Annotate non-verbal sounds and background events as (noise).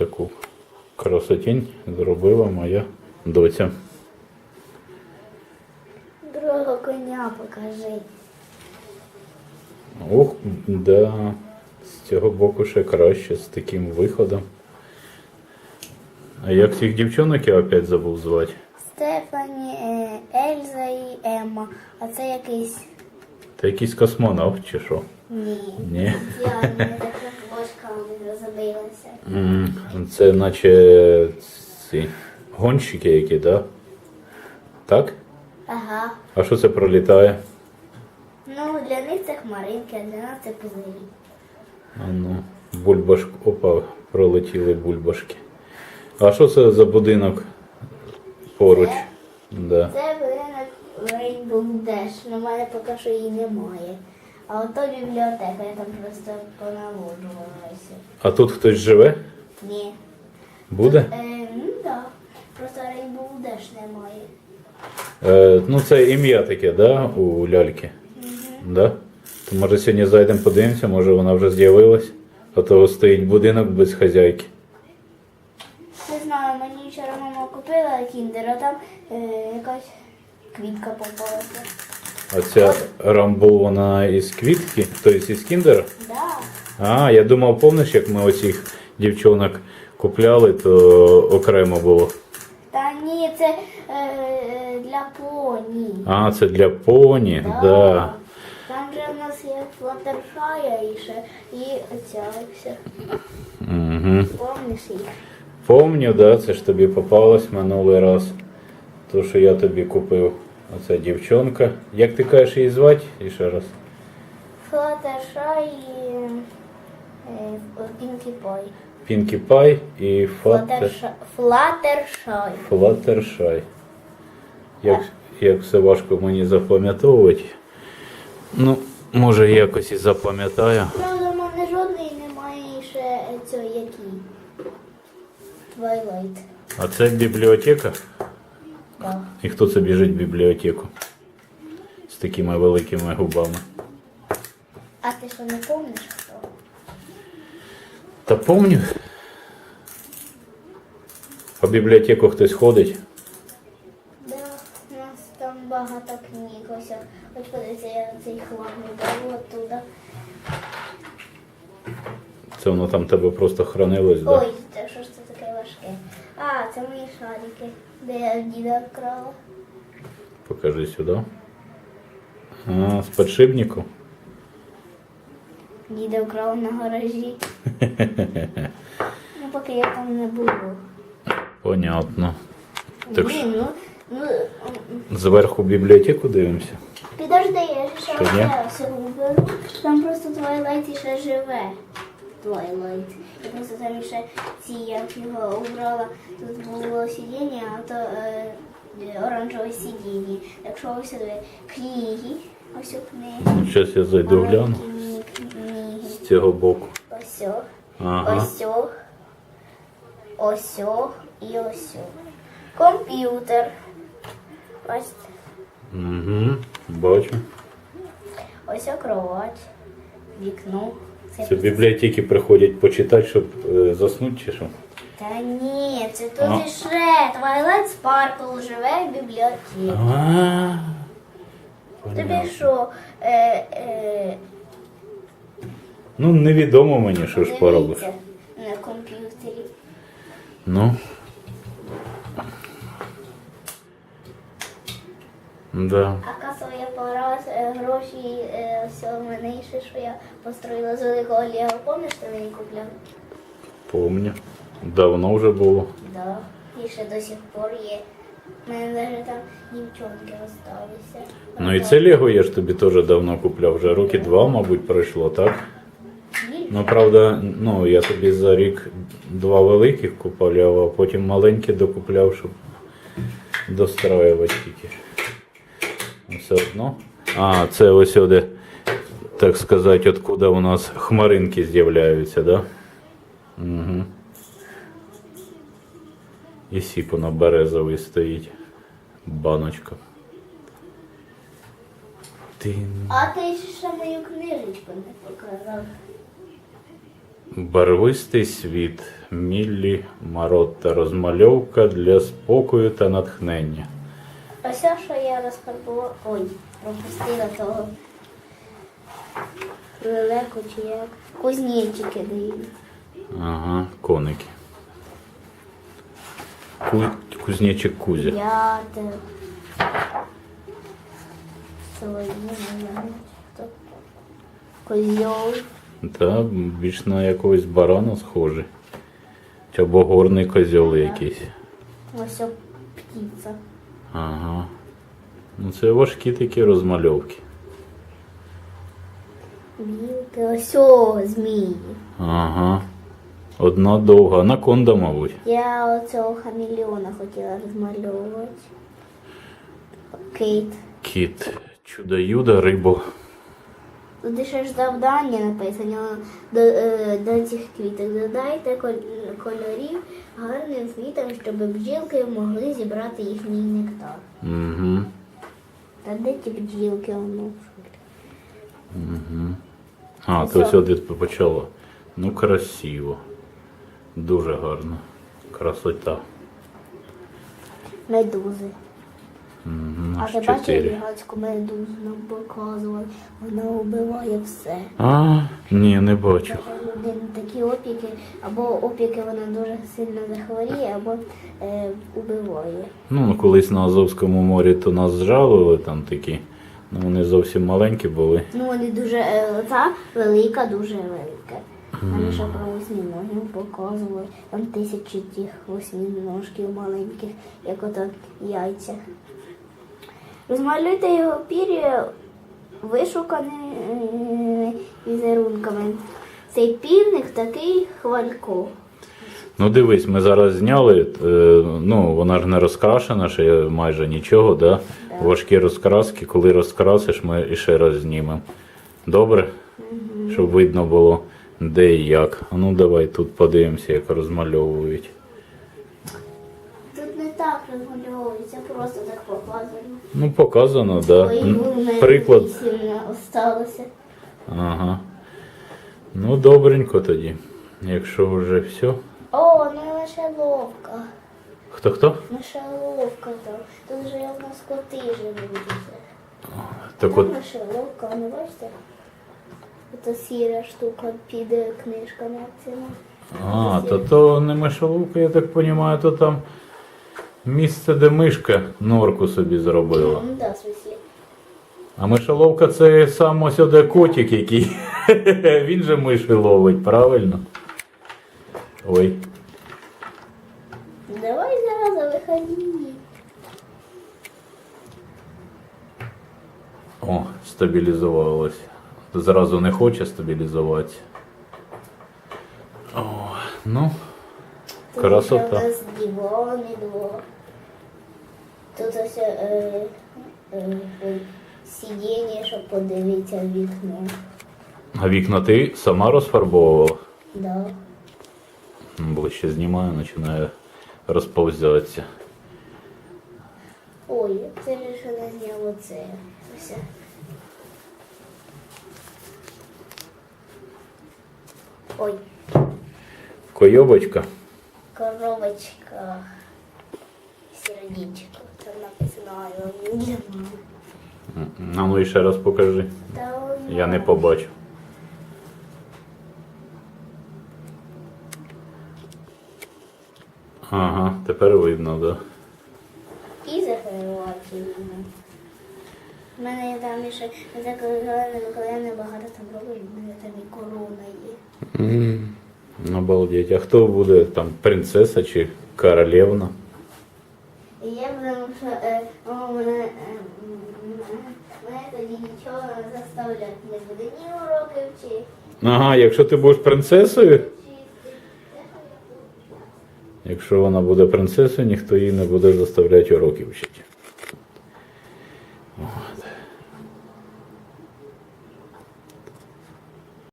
таку красотінь зробила моя доця. Другого коня покажи. Ох, да, з цього боку ще краще, з таким виходом. А як цих дівчонок я опять забув звати? Стефані, е, Ельза і Емма. А це якийсь. Та якийсь космонавт чи що? Ні. Ні. Я не М, Це наче ці гонщики які, да? Так? Ага. А що це пролітає? Ну, для них це хмаринки, а для нас це пузирі. А ну, бульбашк. Опа, пролетіли бульбашки. А що це за будинок поруч? Да. Це будинок Rainbow Dash. Ну, в мене поки що її немає. А ото бібліотека, я там просто понаводжувалася. А тут хтось живе? Ні. Буде? Е, ну так. Да. Просто Dash немає. Е, ну, це ім'я таке, да, у ляльки? Да? То може сьогодні зайдемо подивимося, може вона вже з'явилась, а то стоїть будинок без хазяйки. Не знаю, мені вчора мама купила кіндер, а там е, якась квітка попалася. А ця рамбул вона із квітки, тобто із кіндера? Да. А, я думав, помниш, як ми оцих дівчонок купляли, то окремо було. Та ні, це е, для поні. А, це для поні, да. да. Там же в нас є флаттершая і ще і оця вся. Угу. Помниш їх? Помню, да, це ж тобі попалось минулий раз. То, що я тобі купив. Оця дівчонка. Як ти кажеш її звати? І ще раз. Флаттершай і е, Пінкі Пой. Пінкі Пай і Флаттер... Флаттерша- Флаттершай. Флаттершай. Як, як все важко мені запам'ятовувати. Ну, може якось і запам'ятаю. Правда, в мене жодної немає ще цього який. Твайлайт. А це бібліотека? Так. І хто це біжить в бібліотеку? З такими великими губами. А ти що не помниш хто? Та помню. По бібліотеку хтось ходить. Да, у нас там багато книг. Ось, ось подивіться, я цей хлам не оттуда. Це воно там тебе просто хранилось, да? Ой, це що ж це таке важке? А, це мої шарики, де я діда вкрала. Покажи сюди. А, з подшипнику. Діда вкрала на гаражі. (laughs) ну, поки я там не було. Понятно. Так Блін, ну, ну, Зверху бібліотеку дивимося. підожди, я ще ні? ще все виберу. Там просто Твайлайт ще живе. Твайлайт. Просто там ще ці, як його убрала, тут було сидіння, а то е, оранжеве сидіння. Так що ось сюди книги. Ось у книги. Зараз я зайду гляну книги. з цього боку. Ось. Ага. Ось. Ось і ось. Комп'ютер. Ось. Угу. Бачу. Ось кровать. Вікно. Це в бібліотеки приходять почитати, щоб е, заснути чи що. Та ні, це тут А. і ще. Twilight Sparkle живе в бібліотеці. А, Тобі що? Е, е, Ну, невідомо мені, що ж поробиш. дивіться на комп'ютері. Ну. Да. А построїла з великого Лего. Пам'ятаєш, ти мені купляв? Помню. Давно вже було. Да. І ще до сих пор є. У мене навіть там дівчонки осталися. Ну і це Лего я ж тобі теж давно купляв. Вже роки два, мабуть, пройшло, так? Ну, правда, ну, я тобі за рік два великих купляв, а потім маленькі докупляв, щоб достраювати тільки. Все одно. А, це ось сюди, так сказати, откуда у нас хмаринки з'являються, да? Угу. І сік на березовий стоїть. Баночка. Тин. А ти ще мою книжечку не показав. Барвистий світ. Міллі Маротта. Розмальовка для спокою та натхнення. Ось що я розфарбувала. Ой, пропустила того. Лелеку чи як. Кузнечики дають. Ага, коники. Ку... Кузнечик Кузя. Ятер. Не знаю, хто. Козьол. Та більш на якогось барана схожий. Чи Або горний козьол якийсь. Ось птиця. Ага. Ну це важкі такі розмальовки. Білки. Ось о, змії. Ага. Одна довга. Анаконда, мабуть. Я оцього хамелеона хотіла розмальовувати. Кейт. Кіт. Чудо-юдо, рибо. Тут ще ж завдання написано до, е, до цих квіток. Додайте кол- кольорів гарним квітам, щоб бджілки могли зібрати їхній нектар. Угу. Та де ті бджілки воно? А, то сюди почало. Ну, красиво. Дуже гарно. Красота. Медузи. Угу. А ти бачив гігантську медузу нам показували? Вона вбиває все. А, ні, не бачу. Тобто такі опіки, або опіки вона дуже сильно захворіє, або е, убиває. Ну, колись на Азовському морі то нас жалили там такі. Ну, вони зовсім маленькі були. Ну вони дуже е, та велика, дуже велика. Вони ще про восьминогів показували. Там тисячі тих восьминожків маленьких, як ото яйця. Розмалюйте його пір'я вишуканими візерунками. Цей півник такий хвалько. Ну дивись, ми зараз зняли. е, ну, вона ж не розкрашена, ще майже нічого, да? Важкі розкраски. Коли розкрасиш, ми іще раз знімемо. Добре? Щоб видно було, де і як. А ну давай тут подивимося, як розмальовують. Тут не так розмальовується, просто так показано. Ну, показано, да. Ой, М, у мене Приклад. осталося. Ага. Ну, добренько тоді. Якщо вже все. О, ну мишеловка. Хто хто? Мишеловка там. Тут же у нас коти живуть. Так от, мишеловка, ви не бачите? Це сіра штука під книжками цими. а, то то не мишоловка, я так розумію, то там місце, де мишка норку собі зробила. Ну да. А мишоловка це сам ось оде котик, який. (laughs) Він же миші ловить, правильно? Ой. Давай зараз виходи. О, стабілізувалось. Зразу не хоче стабілізуватися. О, ну, Тут Красота. У нас диван і. Тут ось е, е, е, сидіння, щоб подивитися в вікно. а вікна ти сама розфарбовувала? Да. Ближче знімаю, починає розповзятися. Ой, це що не зняло це. Ось. Ой, коробочка. Сердечко. Там написано для мами. А ну і ще раз покажи. Та Я не побачу. Ага, тепер видно, да. І закривати. У мене там ще Галина Миколаївна багато там робить, у мене там і корона є. Обалдеть. А хто буде там принцеса чи королевна? Я потому що е, о, мене, е, мене тоді нічого не заставляти не буде ні уроків чи Ага, якщо ти будеш принцесою, якщо вона буде принцесою, ніхто її не буде заставляти уроків вчити.